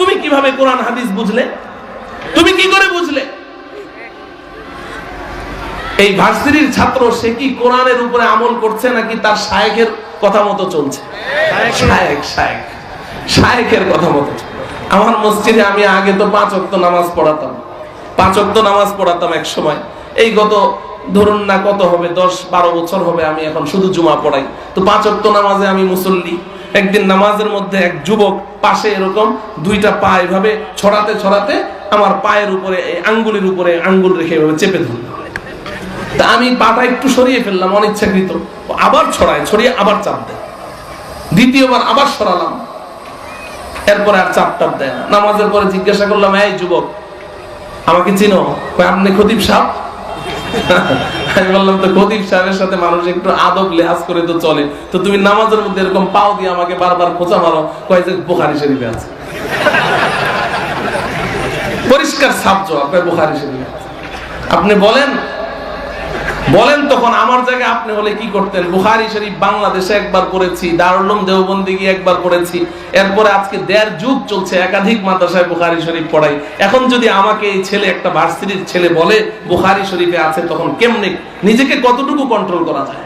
তুমি কীভাবে কোরআন, হাদিস বুঝলে? তুমি কি করে বুঝলে? এই ভার্সিটির ছাত্র, সে কি কোরআনের উপরে আমল করছে নাকি তার শায়েকের কথা মতো চলছে? শায়েক শায়েক শায়েকের কথা মতো আমার মসজিদে আমি আগে তো পাঁচ অক্ত নামাজ পড়াতাম। পাঁচ অক্ত নামাজ পড়াতাম এক সময়। এই গত, ধরুন না কত হবে, দশ বারো বছর হবে আমি এখন শুধু জুমা পড়াই। তো পাঁচ অক্ত নামাজে আমি মুসল্লি। একদিন নামাজের মধ্যে এক যুবক পাশে এরকম দুইটা পা এভাবে ছড়াতে ছড়াতে আমার পায়ের উপরে আঙ্গুলের উপরে আঙ্গুল রেখে এভাবে চেপে ধরল। তা আমি পাটা একটু সরিয়ে ফেললাম, অনিচ্ছাকৃত। আবার ছড়ায়, ছড়িয়ে আবার চাপ দেয়। দ্বিতীয়বার আবার সরালাম। এরপরে আর চাপ টাপ দেয় না। নামাজের পরে জিজ্ঞাসা করলাম, এই যুবক, আমাকে চিনো? আপনি খতিব সাহেব? আমি বললাম, তো খতিব সাহেবের সাথে মানুষ একটু আদব লেহাজ করে তো চলে। তো তুমি নামাজের মধ্যে এরকম পাও দিয়ে আমাকে বারবার খোঁচা মারো, কয় যে বোখারি শরীফে আছে। পরিষ্কার সাবজ আপনার বোখারি শরীফে আপনি বলেন বলেন তখন, আমার জায়গায় আপনি হলে কি করতেন? বুখারি শরীফ, বাংলাদেশে একবার পড়েছি দারুলুম দেওবন্দি গিয়ে একবার পড়েছি। এরপরে আজকে দেড় যুগ চলছে একাধিক মাদ্রাসায় বুখারি শরীফ পড়াই। এখন যদি আমাকে এই ছেলে, একটা ভার্সিটির ছেলে বলে, বুখারি শরীফে আছে, তখন কেমনে, নিজেকে কতটুকু কন্ট্রোল করা যায়?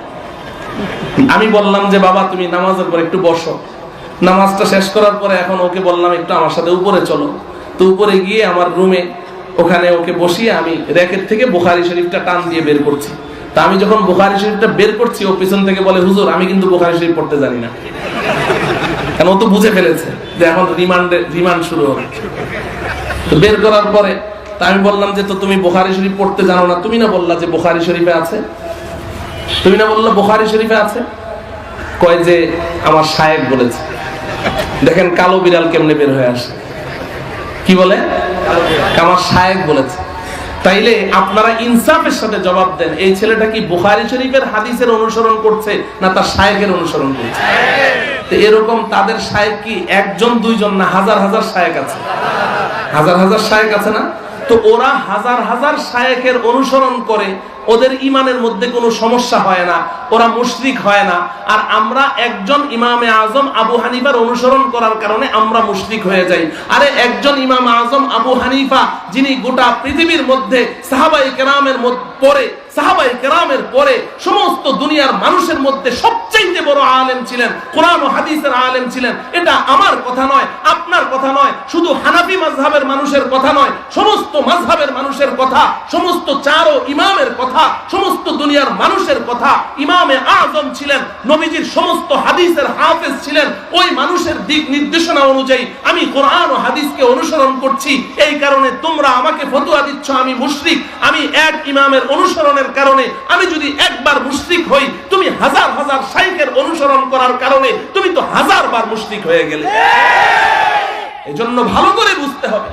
আমি বললাম যে, বাবা, তুমি নামাজের পর একটু বসো। নামাজটা শেষ করার পরে এখন ওকে বললাম, একটু আমার সাথে উপরে চলো। তো উপরে গিয়ে আমার রুমে, ওখানে ওকে বসিয়ে আমি র্যাকেট থেকে বুখারি শরীফটা টান দিয়ে বের করছি। তা আমি যখন বুখারি শরীফটা বের করছি ও পিছন থেকে বলে হুজুর আমি কিন্তু বুখারি শরীফ পড়তে জানি না। কারণ ও তো বুঝে ফেলেছে যে এখন রিমান্ডে রিমান্ড শুরু হবে। তো বের করার পরে তা আমি বললাম যে তো তুমি বুখারি শরীফ পড়তে জানো না? তুমি না বললা যে বুখারি শরীফে আছে? তুমি না বলল বোখারি শরীফে আছে? কয় যে আমার সাহেব বলেছে। দেখেন কালো বিড়াল কেমনে বের হয়ে আসে? কি বলে? আমার সাহেব বলেছে। তাইলে আপনারা ইনসাফের সাথে জবাব দেন, এই ছেলেটা কি বুখারি শরীফের হাদিসের অনুসরণ করছে না তার শায়েকের অনুসরণ করছে? এরকম তাদের শায়েক কি একজন, দুইজন না হাজার হাজার শায়েক আছে? হাজার হাজার শায়েক আছে না? তো ওরা হাজার হাজার শায়েকের অনুসরণ করে ওদের ইমানের মধ্যে কোনো সমস্যা হয় না, ওরা মুশরিক হয় না। আর আমরা একজন ইমামে আজম আবু হানিফার অনুসরণ করার কারণে আমরা মুশরিক হয়ে যাই। আরে একজন ইমাম আজম আবু হানিফা, যিনি গোটা পৃথিবীর মধ্যে সাহাবাই কেরামের পরে সাহাবাই কেরামের পরে সমস্ত দুনিয়ার মানুষের মধ্যে সবচাইতে বড় আলেম ছিলেন, কোরআন ও হাদিসের আলেম ছিলেন। এটা আমার কথা নয়, আপনার কথা নয়, শুধু হানাফি মাযহাবের মানুষের কথা নয়, সমস্ত মাযহাবের মানুষের কথা, সমস্ত চার ইমামের কথা সমস্ত দুনিয়ার মানুষের কথা ইমামে আজম ছিলেন নবীজির সমস্ত হাদিসের হাফেজ ছিলেন ওই মানুষের দিক নির্দেশনা অনুযায়ী আমি কোরআন ও হাদিসকে অনুসরণ করছি। এই কারণে তোমরা আমাকে ফতোয়া দিচ্ছ আমি মুশরিক। আমি এক ইমামের অনুসরণের কারণে আমি যদি একবার মুশরিক হই তুমি হাজার হাজার শাইখের অনুসরণ করার কারণে তুমি তো হাজার বার মুশরিক হয়ে গেলে। এজন্য ভালো করে বুঝতে হবে।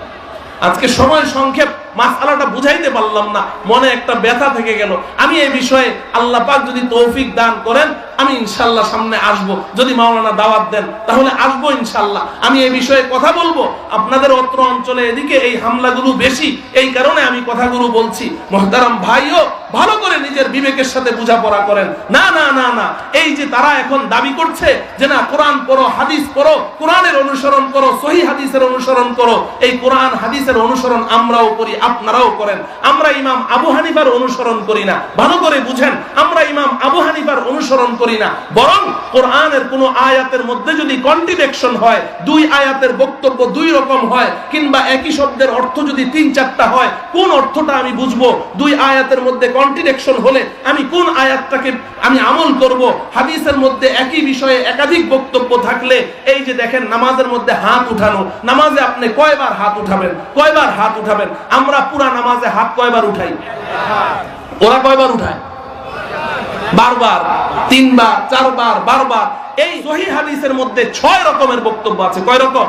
আজকে সময় সংক্ষেপ। মাসালাটা বুঝাইতে পারলাম না, মনে একটা ব্যথা থেকে গেল। আমি এই বিষয়ে আল্লাহ পাক যদি তৌফিক দান করেন, আমি ইনশাল্লাহ সামনে আসব। যদি মাওলানা দাওয়াত দেন, তাহলে আসব ইনশাল্লাহ আমি এই বিষয়ে কথা বলব। আপনাদের অত্র অঞ্চলে এদিকে এই হামলাগুলো বেশি। এই কারণে আমি কথাগুলো বলছি। মহতারাম ভাইও ভালো করে নিজের বিবেকের সাথে বোঝাপড়া করেন। না না না না। এই যে তারা এখন দাবি করছে যে, না, কোরআন পড়ো, হাদিস পড়ো, কোরআনের অনুসরণ করো, সহি হাদিসের অনুসরণ করো। এই কোরআন, হাদিসের অনুসরণ আমরাও করি আপনারাও করেন। আমরা ইমাম আবু হানিফার অনুসরণ করি না। ভালো করে বুঝেন, আমরা ইমাম আবু হানিফার অনুসরণ করি না। বরং কোরআনের কোন আয়াতের মধ্যে যদি কন্ট্রিডিকশন হয়, দুই আয়াতের বক্তব্য দুই রকম হয়, কিংবা একই শব্দের অর্থ যদি তিন চারটা হয়, কোন অর্থটা আমি বুঝব? দুই আয়াতের মধ্যে কন্ট্রিডিকশন হলে আমি কোন আয়াতটাকে আমি আমল করব? হাদিসের মধ্যে একই বিষয়ে একাধিক বক্তব্য থাকলে, এই যে দেখেন, নামাজের মধ্যে হাত উঠানো, নামাজে আপনি কয়বার হাত উঠাবেন? কয়বার হাত উঠাবেন? আমরা পুরা নামাজে হাত কয়বার উঠাই? ওরা কয়বার উঠায়? বারবার, তিনবার, চারবার, বারবার। এই সহি হাদিসের মধ্যে ছয় রকমের বক্তব্য আছে। কয় রকম?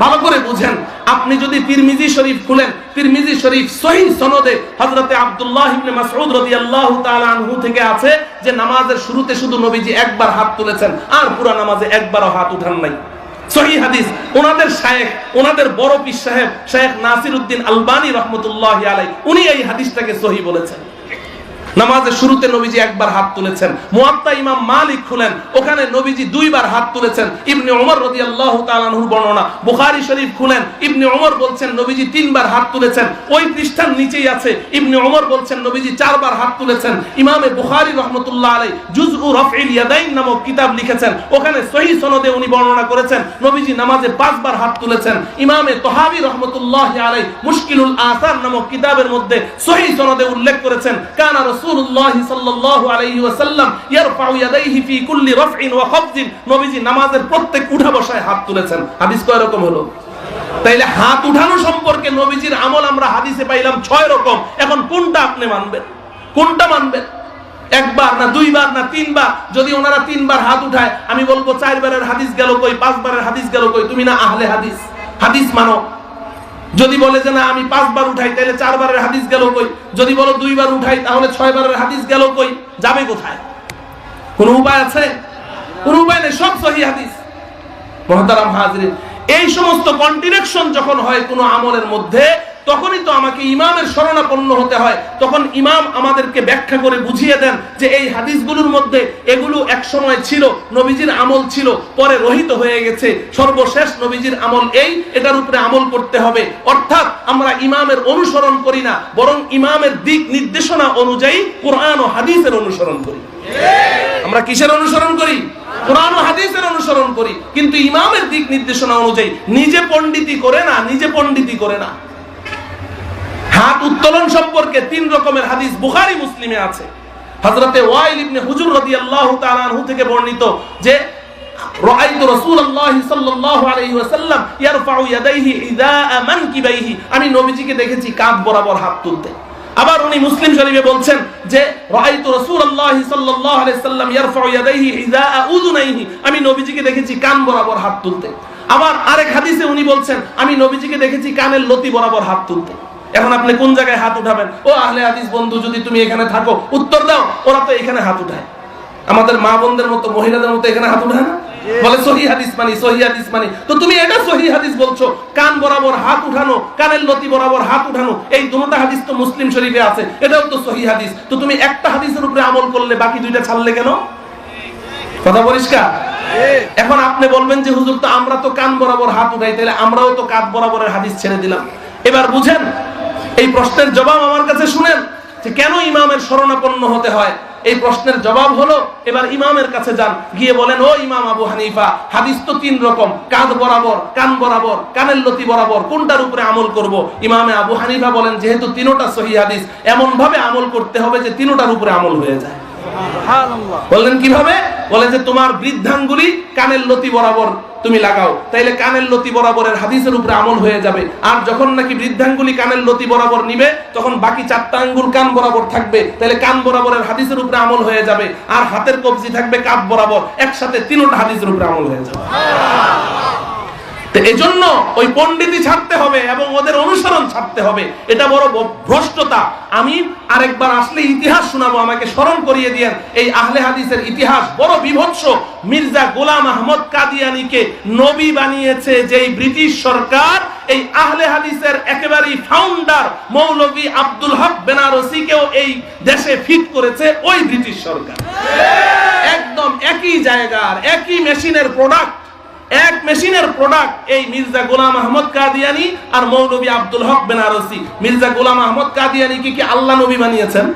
ভালো করে বুঝেন। আপনি যদি তিরমিজি শরীফ খুলেন, তিরমিজি শরীফ সহি সনদে হযরতে আব্দুল্লাহ ইবনে মাসউদ রাদিয়াল্লাহু তাআলা আনহু থেকে আছে যে নামাজের শুরুতে শুধু নবীজি একবার হাত তুলেছেন, আর পুরো নামাজে একবারও হাত উঠান নাই। ওনাদের শায়েখ, ওনাদের বড় পীর সাহেব শেখ নাসির উদ্দিন আলবানী রহমতুল্লাহ উনি এই হাদিসটাকে সহি বলেছেন। নামাজের শুরুতে নবীজি একবার হাত তুলেছেন। মুয়াত্তা ইমাম মালিক খুলেন ওখানে নবীজি দুইবার হাত তুলেছেন। ইবনে ওমর রাদিয়াল্লাহু তাআলার বর্ণনা, বুখারী শরীফ খুলেন, ইবনে ওমর বলছেন, নবীজি তিনবার হাত তুলেছেন, ওই পৃষ্ঠার নিচেই আছে। ইবনে ওমর বলছেন, নবীজি চারবার হাত তুলেছেন। ইমামে বুখারী রাহমাতুল্লাহ আলাই জুজউ রাফইল ইয়াদাইন নামক কিতাব লিখেছেন। ওখানে সহিহ সনদে উনি বর্ণনা করেছেন, নবীজি নামাজে পাঁচবার হাত তুলেছেন। ইমামে তহাবি রহমতুল্লাহ আলাই মুশকিলুল আসার নামক কিতাবের মধ্যে সহিহ সনদে উল্লেখ করেছেন, কানা নবীজি নামাজের প্রত্যেক উঠা বসায় হাত তুলেছেন। হাদিস কয় রকম হলো? তাইলে হাত উঠানো সম্পর্কে নবীজির আমল আমরা হাদিসে পাইলাম ছয় রকম। এখন কোনটা আপনি মানবেন? কোনটা মানবেন? একবার না দুইবার না তিনবার? যদি ওনারা তিনবার হাত উঠায়, আমি বলব চারবারের হাদিস গেল কই, পাঁচবারের হাদিস গেল কই? তুমি না আহলে হাদিস। হাদিস মানো। যদি বলে যে না, আমি পাঁচবার উঠাই তাহলে চারবারের হাদিস গেল কই? যদি বলো দুইবার উঠাই, তাহলে ছয়বারের হাদিস গেল কই? যাবে কোথায়? কোন উপায় আছে? কোন উপায় নেই, সব সহি হাদিস। মহাতারাম হাজরিন, এই সমস্ত কন্টিনেকশন যখন হয় কোনো আমলের মধ্যে তখনই তো আমাকে ইমামের শরণাপন্ন হতে হয়। তখন ইমাম আমাদেরকে ব্যাখ্যা করে বুঝিয়ে দেন যে এই হাদিসগুলোর মধ্যে এগুলো এক সময় ছিল, নবীজির আমল ছিল, পরে রহিত হয়ে গেছে। সর্বশেষ নবীজির আমল এই, এটার উপরে আমল করতে হবে। অর্থাৎ আমরা ইমামের অনুসরণ করি না, বরং ইমামের দিক নির্দেশনা অনুযায়ী কোরআন ও হাদিসের অনুসরণ করি। আমরা কিসের অনুসরণ করি? কোরআন ও হাদিসের অনুসরণ করি। কিন্তু ইমামের দিক নির্দেশনা অনুযায়ী নিজে পণ্ডিতি করে না, নিজে পণ্ডিতি করে না। হাত উত্তোলন সম্পর্কে তিন রকমের হাদিস বুখারি, মুসলিমে আছে। হযরতে ওয়াইল ইবনে হুজুর রাদিয়াল্লাহু তাআলা আনহু থেকে বর্ণিত যে, রাআইতু রাসূলুল্লাহ সাল্লাল্লাহু আলাইহি ওয়াসাল্লাম ইয়ারফাউ ইয়াদাইহি ইদাআ মানকিবাইহি আমি নবীজিকে দেখেছি কাঁধ বরাবর হাত তুলতে। আবার উনি মুসলিম শরীফে বলছেন যে, রাআইতু রাসূলুল্লাহ সাল্লাল্লাহু আলাইহি সাল্লাম ইয়ারফাউ ইয়াদাইহি ইদাআ উযুনাইহি আমি নবীজিকে দেখেছি কান বরাবর হাত তুলতে। আবার আরেক হাদিসে উনি বলছেন, আমি নবীজিকে দেখেছি কানের লতি বরাবর হাত তুলতে। এখন আপনি কোন জায়গায় হাত উঠাবেন? ও আহলে হাদিস বন্ধু যদি তুমি এখানে থাকো উত্তর দাও ওরা তো এখানে হাত উঠায়। আমাদের মা বোনদের মতো মহিলাদের মতো এখানে হাত উঠায় না? বলে সহি হাদিস মানি সহি হাদিস মানি। তো তুমি এটা সহি হাদিস বলছো কান বরাবর হাত উঠানো কানের লতি বরাবর হাত উঠানো এই দুটোটা হাদিস তো মুসলিম শরীফে আছে এটাও তো সহি হাদিস। তো তুমি একটা হাদিসের উপরে আমল করলে বাকি দুইটা ছাড়লে কেন? কথা পরিষ্কার? এখন আপনি বলবেন যে হুজুর তো আমরা তো কান বরাবর হাত উঠাই তাহলে আমরাও তো কাঁধ বরাবরের হাদিস ছেড়ে দিলাম। এবার বুঝেন এই প্রশ্নের জবাব আমার কাছে শুনেন যে কেন ইমামের শরণাপন্ন হতে হয়? এই প্রশ্নের জবাব হলো, এবার ইমামের কাছে যান, গিয়ে বলেন, ও ইমাম আবু হানিফা, হাদিস তো তিন রকম, কাঁধ বরাবর, কান বরাবর, কানের লতি বরাবর, কোনটার উপরে আমল করব? ইমামে আবু হানিফা বলেন, যেহেতু তিনোটা সহি হাদিস এমন ভাবে আমল করতে হবে যে তিনোটার উপরে আমল হয়ে যায়। বললেন কীভাবে? বলে যে তোমার বৃদ্ধাঙ্গুলি কানের লতি বরাবর তুমি লাগাও। তাইলে কানের লতি বরাবরের হাদিসের উপরে আমল হয়ে যাবে। আর যখন নাকি বৃদ্ধাঙ্গুলি কানের লতি বরাবর নিবে তখন বাকি চারটা আঙ্গুল কান বরাবর থাকবে। তাহলে কান বরাবরের হাদিসের উপরে আমল হয়ে যাবে। আর হাতের কবজি থাকবে কাপ বরাবর। একসাথে তিনটা হাদিসের উপরে আমল হয়ে যাবে। তো এজন্য ওই পণ্ডিতি ছাড়তে হবে এবং ওদের অনুসরণ ছাড়তে হবে। এটা বড় ভ্রষ্টতা। আমি আরেকবার আসলে ইতিহাস শোনাবো আমাকে স্মরণ করিয়ে দিয়েন। এই আহলে হাদিসের ইতিহাস বড় বিভৎস। মির্জা গোলাম আহমদ কাদিয়ানিকে নবী বানিয়েছে যেই ব্রিটিশ সরকার। এই আহলে হাদিসের একেবারেই ফাউন্ডার মৌলভী আব্দুল হক বেনারসিকেও এই দেশে ফিট করেছে ওই ব্রিটিশ সরকার। একদম একই জায়গার একই মেশিনের প্রোডাক্ট এক মেশিনের প্রোডাক্ট এই মির্জা গোলাম আহমদ কাদিয়ানি আর মৌলবী আব্দুল হক বেনারসি। মির্জা গোলাম আহমদ কাদিয়ানি কি কি আল্লাহ নবী বানিয়েছেন?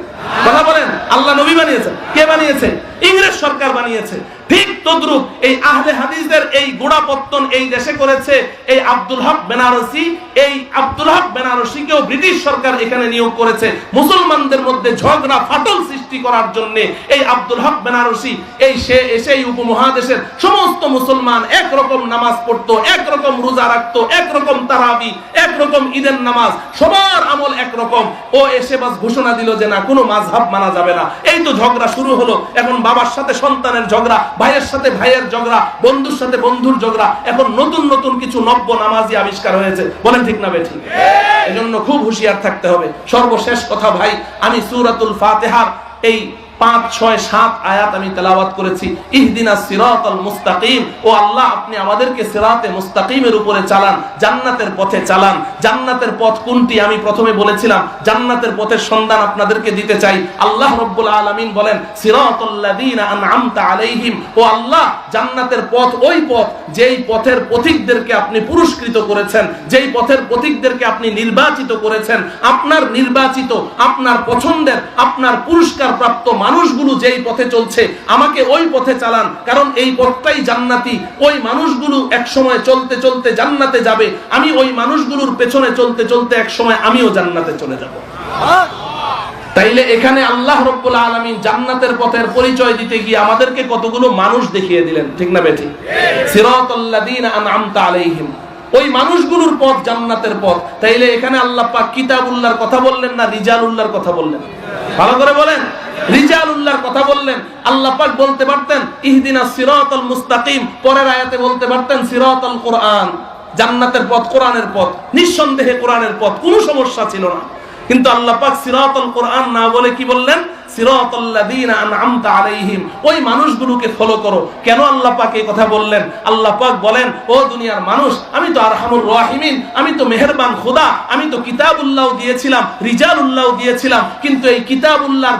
কথা বলেন, আল্লাহ নবী বানিয়েছেন। কে বানিয়েছে? ইংরেজ সরকার বানিয়েছে। ঠিক তদ্রুপ এই আহলে হাদিসদের এই গোড়াপত্তন এই দেশে করেছে, এই আব্দুল হক বেনারসি, এই আব্দুল হক বেনারসিকেও ব্রিটিশ সরকার এখানে নিয়োগ করেছে। মুসলমানদের মধ্যে ঝগড়া, ফাটল সৃষ্টি করার জন্য এই আব্দুল হক বেনারসি এই সে, সেই উপমহাদেশের সমস্ত মুসলমান একরকম নামাজ পড়তো, একরকম রোজা রাখতো, একরকম তারাবি একরকম ঈদের নামাজ, সবার আমল একরকম। ও এসে বাস ঘোষণা দিল যে না, কোনো মাযহাব মানা যাবে না। এই তো ঝগড়া শুরু হলো। এখন বাবার সাথে সন্তানের ঝগড়া, ভাইয়ের সাথে ভাইয়ের ঝগড়া, বন্ধুর সাথে বন্ধুর ঝগড়া। এখন নতুন নতুন কিছু নব্য নামাজি আবিষ্কার হয়েছে। বলেন ঠিক না বেঠিক এজন্য খুব হুঁশিয়ার থাকতে হবে। সর্বশেষ কথা ভাই আমি সূরাতুল ফাতেহার, এই পাঁচ, ছয়, সাত আয়াত আমি তেলাওয়াত করেছি। ইহদিনা সিরাতাল মুস্তাকিম। ও আল্লাহ, আপনি আমাদেরকে সিরাতে মুস্তাকিমের উপরে চালান, জান্নাতের পথে চালান। জান্নাতের পথ কোনটি? আমি প্রথমে বলেছিলাম, জান্নাতের পথের সন্ধান আপনাদেরকে দিতে চাই। আল্লাহ রব্বুল আলামিন বলেন সিরাতাল্লাযীনা আনআমতা আলাইহিম। ও আল্লাহ, জান্নাতের পথ ওই পথ, যেই পথের পথিকদেরকে আপনি পুরস্কৃত করেছেন, যেই পথের পথিকদেরকে আপনি নির্বাচিত করেছেন। আপনার নির্বাচিত, আপনার পছন্দের, আপনার পুরস্কার প্রাপ্ত মানুষগুলো যেই পথে চলছে, আমাকে ওই পথে চালান। কারণ এই পথটাই জান্নাতি। ওই মানুষগুলো এক সময় চলতে চলতে জান্নাতে যাবে। আমি ওই মানুষগুলোর পেছনে চলতে চলতে এক সময় আমিও জান্নাতে চলে যাব। তাইলে এখানে আল্লাহ রব্বুল আলমী জান্নাতের পথের পরিচয় দিতে গিয়ে আমাদেরকে কতগুলো মানুষ দেখিয়ে দিলেন। ঠিক না বেঠি? সিরাতাল্লাযীনা ওই মানুষগুলোর পথ জান্নাতের পথ। তাইলে এখানে আল্লাহ পাক কিতাবুল্লাহর কথা বললেন না রিজালুল্লাহর কথা বললেন? ভালো করে বলেন। রিজালুল্লাহর কথা বললেন, আল্লাহ পাক বলতে পারতেন, ইহদিনা সিরাতাল মুস্তাকিম পরের আয়াতে বলতে পারতেন, সিরাতাল কোরআন জান্নাতের পথ, কোরআনের পথ। নিঃসন্দেহে কোরআনের পথ, কোনো সমস্যা ছিল না। কিন্তু আল্লাহ পাক সিরাতাল কোরআন না বলে কি বললেন? ওই মানুষগুলোকে ফলো করো। কেন আল্লাহ পাক এই কথা বললেন? আল্লাহ পাক বলেন, ও দুনিয়ার মানুষ, আমি তো আরহামুর রাহিমিন, আমি তো আমি তো দিয়েছিলাম দিয়েছিলাম, কিন্তু এই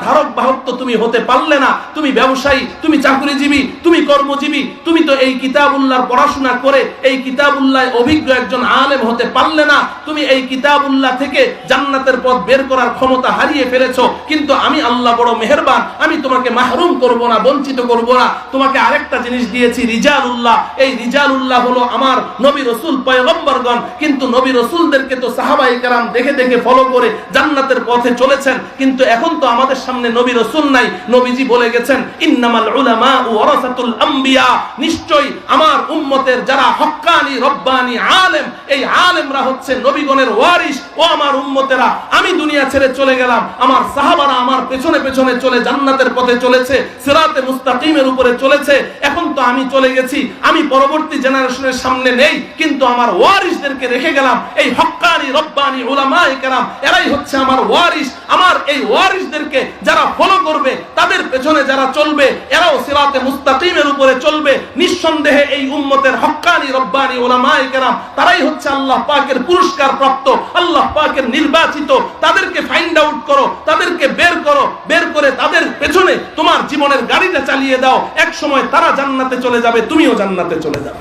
ধারক বাহক তুমি হতে পারলে না। তুমি ব্যবসায়ী, তুমি চাকরিজীবী, তুমি কর্মজীবী, তুমি তো এই কিতাবুল্লাহর পড়াশোনা করে, এই কিতাবুল্লাহ অভিজ্ঞ একজন আলেম হতে পারলে না। তুমি এই কিতাবুল্লাহ থেকে জান্নাতের পথ বের করার ক্ষমতা হারিয়ে ফেলেছো। কিন্তু আমি আল্লাহ বড় মেহেরবান, আমি তোমাকে মাহরুম করব না, বঞ্চিত করব না। তোমাকে আরেকটা জিনিস দিয়েছি, রিজালুল্লাহ। এই রিজালুল্লাহ হলো আমার নবী রসুল পয়গম্বরগণ। কিন্তু নবী রসুলদেরকে তো সাহাবাই কেরাম দেখে দেখে ফলো করে জান্নাতের পথে চলেছেন। কিন্তু এখন তো আমাদের সামনে নবী রসুল নাই। নবীজি বলে গেছেন, ইন্নামাল উলামা ওয়ারাসাতুল আম্বিয়া। নিশ্চয়ই আমার উম্মতের যারা হক্কানি, রব্বানি, আলেম, এই আলেমরা হচ্ছে নবীগণের ওয়ারিস ও আমার উম্মতেরা, আমি দুনিয়া ছেড়ে চলে গেলাম। আমার সাহাবারা আমার পেছনে চলে জান্নাতের পথে চলেছে, সিরাতে মুস্তাকিমের উপরে চলেছে। এখন তো আমি চলে গেছি, আমি পরবর্তী জেনারেশনের সামনে নেই, কিন্তু আমার ওয়ারিসদেরকে রেখে গেলাম। এই হক্কানি রব্বানি উলামায়ে কেরাম, এরাই হচ্ছে আমার ওয়ারিস আমার এই ওয়ারিসদেরকে যারা ফলো করবে, তাদের পেছনে যারা চলবে, এরাও সিরাতে মুস্তাকিমের উপরে চলবে। নিঃসন্দেহে এই উম্মতের হক্কানি রব্বানি ওলামায়ে কেরাম, তারাই হচ্ছে আল্লাহ পাকের পুরস্কার প্রাপ্ত আল্লাহ পাকের নির্বাচিত। তাদেরকে ফাইন্ড আউট করো, তাদেরকে বের করো, বের করে তাদের পেছনে তোমার জীবনের গাড়িটা চালিয়ে দাও। এক সময় তারা জান্নাতে চলে যাবে, তুমিও জান্নাতে চলে যাবে।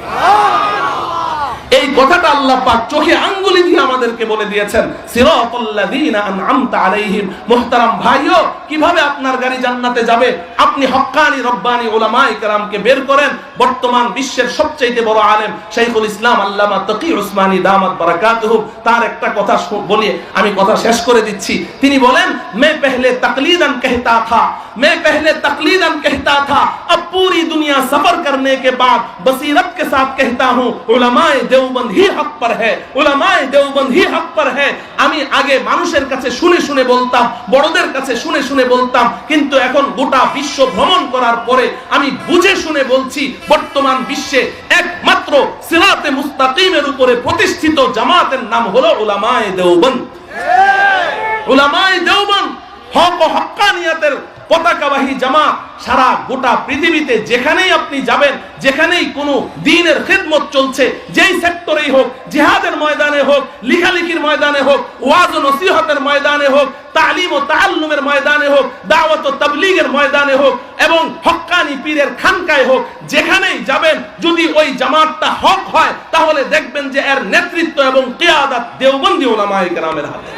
এই কথাটা আল্লাহ পাক চোখে আঙ্গুলি দিয়ে আমাদেরকে বলে দিয়েছেন সিরাতাল্লাযীনা আনআমতা আলাইহিম মুহতারাম ভাইও কিভাবে আপনার গাড়ি জান্নাতে যাবে আপনি হক্কানি রব্বানি উলামায়ে কেরামকে বের করেন বর্তমান বিশ্বের সবচেয়ে বড় আলেম শাইখুল ইসলাম আল্লামা তকি উসমানী দামাত বারাকাতুহু তার একটা কথা শু- বলি আমি কথা শেষ করে দিচ্ছি তিনি বলেন मैं पहले तकलीदन कहता था मैं पहले तकलीदन कहता था अब पूरी दुनिया सफर करने के बाद बसीरत के साथ कहता हूँ उलमाए দেওবন্দ হি হক পর হ্যাঁ ওলামায় দেওবন্দ হি হক পর হ্যাঁ আমি আগে মানুষের কাছে শুনে শুনে বলতাম বড়দের কাছে শুনে শুনে বলতাম কিন্তু এখন গোটা বিশ্ব ভ্রমণ করার পরে আমি বুঝে শুনে বলছি বর্তমান বিশ্বে একমাত্র সিরাতে মুস্তাকিমের উপরে প্রতিষ্ঠিত জামাতের নাম হলো ওলামায় দেওবন্দ। হ্যাঁ। ওলামায় দেওবন্ধ হক ও হক্কানিয়াতের পতাকাবাহী জামাত সারা গোটা পৃথিবীতে যেখানেই আপনি যাবেন, যেখানেই কোনো দিনের খেদমত চলছে, যেই সেক্টরেই হোক, জিহাদের ময়দানে হোক, লিখালিখির ময়দানে হোক, ওয়াজ ও নসিহতের ময়দানে হোক তালিম ও তাল্লুমের ময়দানে হোক দাওয়াত ও তাবলীগের ময়দানে হোক এবং হক্কানি পীরের খানকায় হোক যেখানেই যাবেন যদি ওই জামাতটা হক হয় তাহলে দেখবেন যে এর নেতৃত্ব এবং কিয়াদাত দেওবন্দি ওলামায়ে কেরামের হাতে।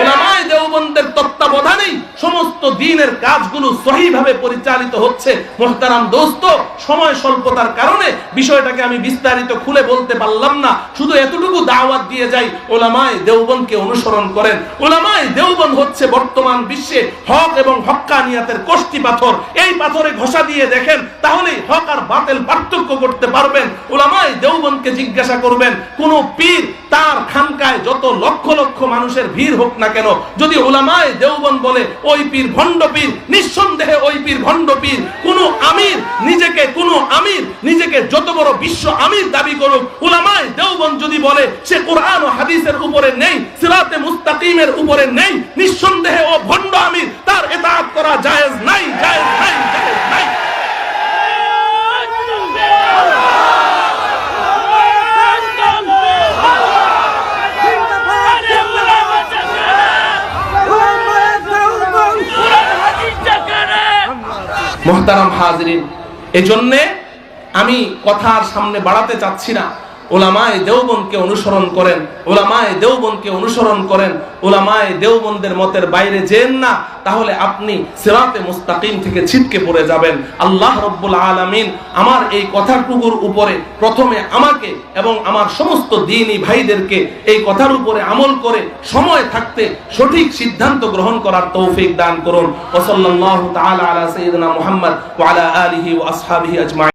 ওলামায়ে দেওবন্দের তত্ত্বাবধানেই সমস্ত দিনের কাজগুলো সহিভাবে পরিচালিত হচ্ছে। মোহতারাম দোস্ত সময় স্বল্পতার কারণে বিষয়টাকে আমি বিস্তারিত খুলে বলতে পারলাম না। শুধু এতটুকু দাওয়াত দিয়ে যাই ওলামায় দেওবনকে অনুসরণ করেন। ওলামায় দেওবন হচ্ছে বর্তমান বিশ্বে হক এবং হক্কানিয়াতের কষ্টি পাথর। এই পাথরে ঘষা দিয়ে দেখেন, তাহলেই হক আর বাতিল পার্থক্য করতে পারবেন। ওলামায় দেওবন্দকে জিজ্ঞাসা করবেন, কোন পীর তার খানকায় যত লক্ষ লক্ষ মানুষের ভিড় হোক না কেন? যদি ওলামায় দেওবন বলে, ওই পীর ভণ্ড পীর, নিঃসন্দেহে ওই পীর ভণ্ড পীর। কোন আমির নিজেকে, কোন আমির নিজেকে যত বড় বিশ্ব আমির দাবি করুক ওলামায় দেওবন যদি বলে, সে কোরআন ও হাদিসের উপরে নেই, সিরাতে মুস্তাকিমের উপরে নেই নিঃসন্দেহে ও ভণ্ড আমির তার এতাত করা জায়েজ নাই জায়েজ নাই। মোহতারাম হাজরিন, এজন্যে আমি কথার সামনে বাড়াতে চাচ্ছি না। ওলামায় দেওবনকে অনুসরণ করেন, ওলামায় দেওবনকে অনুসরণ করেন, ওলামায় মতের বাইরে যেন না, তাহলে আপনি সিরাতে মুস্তাকিম থেকে ছিটকে পড়ে যাবেন। আল্লাহ রব্বুল আলামিন আমার এই কথাটুকুর উপরে প্রথমে আমাকে এবং আমার সমস্ত দিনী ভাইদেরকে এই কথার উপরে আমল করে সময় থাকতে সঠিক সিদ্ধান্ত গ্রহণ করার তৌফিক দান করুন। ওসল্লাল্লাহু তাআলা আলা সাইয়্যিদিনা মুহাম্মদ ওয়া আলা আলিহি ওয়া আসহাবিহি আজমাইন।